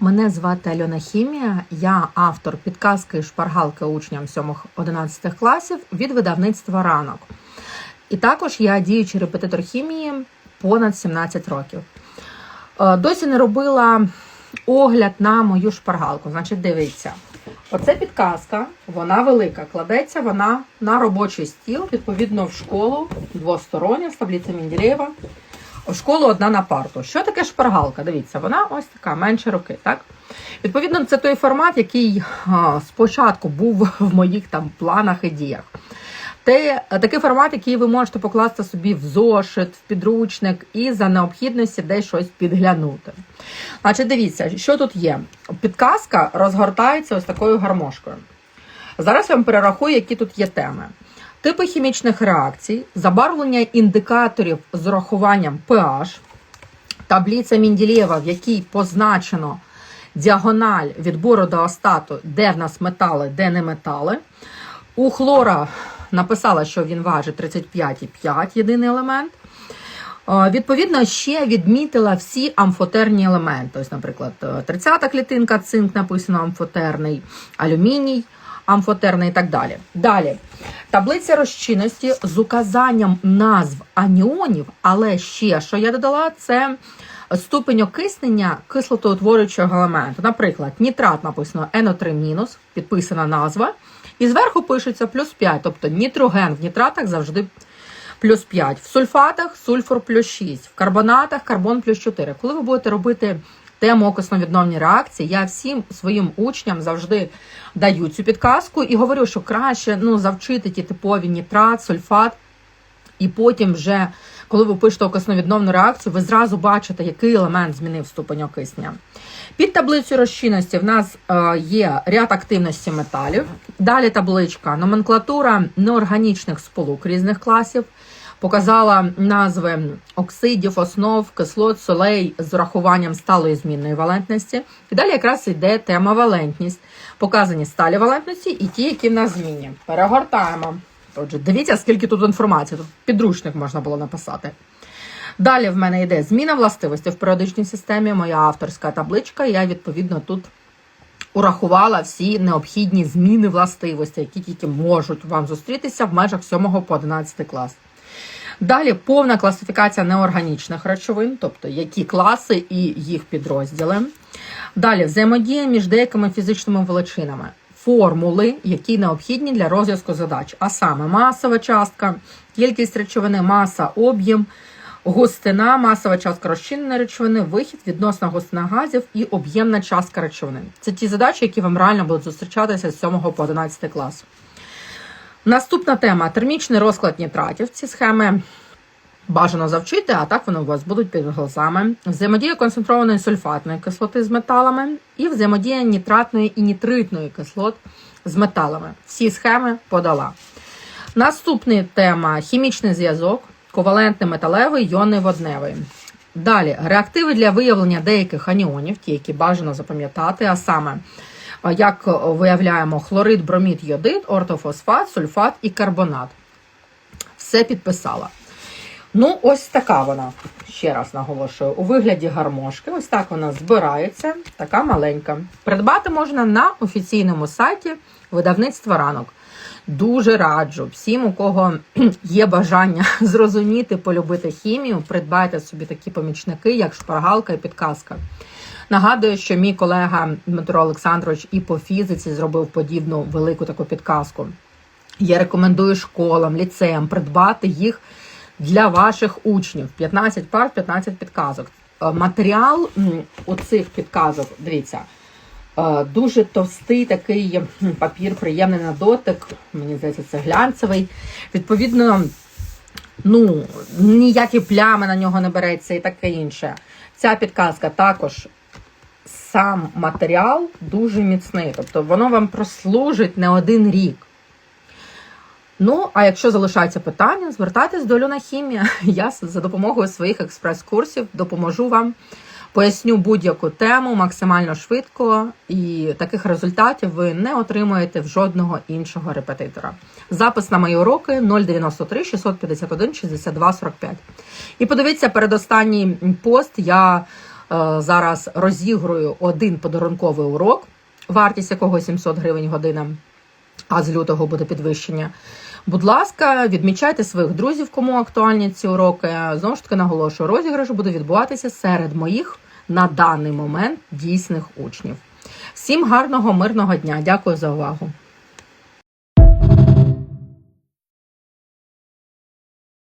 Мене звати Альона Хімія, я автор підказки шпаргалки учням 7-11 класів від видавництва ранок. І також я діючий репетитор хімії понад 17 років. Е, Досі не робила огляд на мою шпаргалку. Значить, дивіться. Оце підказка, вона велика. Кладеться вона на робочий стіл, відповідно, в школу двостороння з таблиця Менделєєва. Школу одна на парту. Що таке шпаргалка? Дивіться, вона ось така, менше руки, так? Відповідно, це той формат, який спочатку був в моїх там планах і діях. Те, такий формат, який ви можете покласти собі в зошит, в підручник і за необхідності десь щось підглянути. Значить, дивіться, що тут є. Підказка розгортається ось такою гармошкою. Зараз я вам перерахую, які тут є теми. Типи хімічних реакцій, забарвлення індикаторів з урахуванням pH, таблиця Мінділєва, в якій позначено діагональ відбору до остату, де в нас метали, де не метали. У хлора написала, що він важить 35,5 єдиний елемент. Е, Відповідно, ще відмітила всі амфотерні елементи. Ось, наприклад, 30-та клітинка, цинк написано амфотерний, алюміній, амфотерний і так далі. Далі. Таблиця розчинності з указанням назв аніонів, але ще, що я додала, це ступень окиснення кислотоутворюючого елементу. Наприклад, нітрат написано NO3-, підписана назва, і зверху пишеться плюс 5, тобто нітроген в нітратах завжди плюс 5. В сульфатах сульфур плюс 6, в карбонатах карбон плюс 4. Коли ви будете робити тему окисно-відновні реакції, я всім своїм учням завжди даю цю підказку і говорю, що краще ну, завчити ті типові нітрат, сульфат, і потім вже, коли ви пишете окисновідновну реакцію, ви зразу бачите, який елемент змінив ступень окиснення. Під таблицею розчинності в нас е, є ряд активності металів. Далі табличка номенклатура неорганічних сполук різних класів. Показала назви оксидів, основ, кислот, солей з урахуванням сталої змінної валентності. І далі якраз йде тема валентність. Показані сталі валентності і ті, які в нас змінні. Перегортаємо. Отже, дивіться, скільки тут інформації. Тут підручник можна було написати. Далі в мене йде зміна властивості в періодичній системі, моя авторська табличка. Я відповідно тут урахувала всі необхідні зміни властивості, які тільки можуть вам зустрітися в межах 7 по 11 клас. Далі повна класифікація неорганічних речовин, тобто які класи і їх підрозділи. Далі взаємодія між деякими фізичними величинами, формули, які необхідні для розв'язку задач, а саме масова частка, кількість речовини, маса, об'єм, густина, масова частка розчиненої речовини, вихід, відносна густина газів і об'ємна частка речовини. Це ті задачі, які вам реально будуть зустрічатися з 7 по 11 клас. Наступна тема термічний розклад нітратів. Ці схеми бажано завчити, а так вони у вас будуть під глазами. Взаємодія концентрованої сульфатної кислоти з металами і взаємодія нітратної і нітритної кислот з металами. Всі схеми подала. Наступна тема хімічний зв'язок, ковалентний металевий, йонний водневий. Далі реактиви для виявлення деяких аніонів, ті, які бажано запам'ятати, а саме як виявляємо хлорид, бромід, йодид, ортофосфат, сульфат і карбонат. Все підписала. Ну, ось така вона, ще раз наголошую, у вигляді гармошки. Ось так вона збирається, така маленька. Придбати можна на офіційному сайті видавництва ранок. Дуже раджу всім, у кого є бажання зрозуміти, полюбити хімію, придбайте собі такі помічники, як шпаргалка і підказка. Нагадую, що мій колега Дмитро Олександрович і по фізиці зробив подібну велику таку підказку. Я рекомендую школам, ліцеям придбати їх для ваших учнів. 15 пар, 15 підказок. Е, Матеріал оцих підказок, дивіться, е, дуже товстий такий папір, приємний на дотик. Мені здається, це глянцевий. Відповідно, ну, ніякі плями на нього не береться і таке інше. Ця підказка також сам матеріал дуже міцний, тобто воно вам прослужить не один рік. Ну, а якщо залишаються питання, звертайтесь до Люна Хімія. Я за допомогою своїх експрес-курсів допоможу вам, поясню будь-яку тему максимально швидко, і таких результатів ви не отримуєте в жодного іншого репетитора. Запис на мої уроки 093 651 62 45. І подивіться, передостанній пост я зараз розігрую один подарунковий урок, вартість якого 700 гривень година, а з лютого буде підвищення. Будь ласка, відмічайте своїх друзів, кому актуальні ці уроки. Знову ж таки наголошую, розіграш буде відбуватися серед моїх на даний момент дійсних учнів. Всім гарного, мирного дня! Дякую за увагу!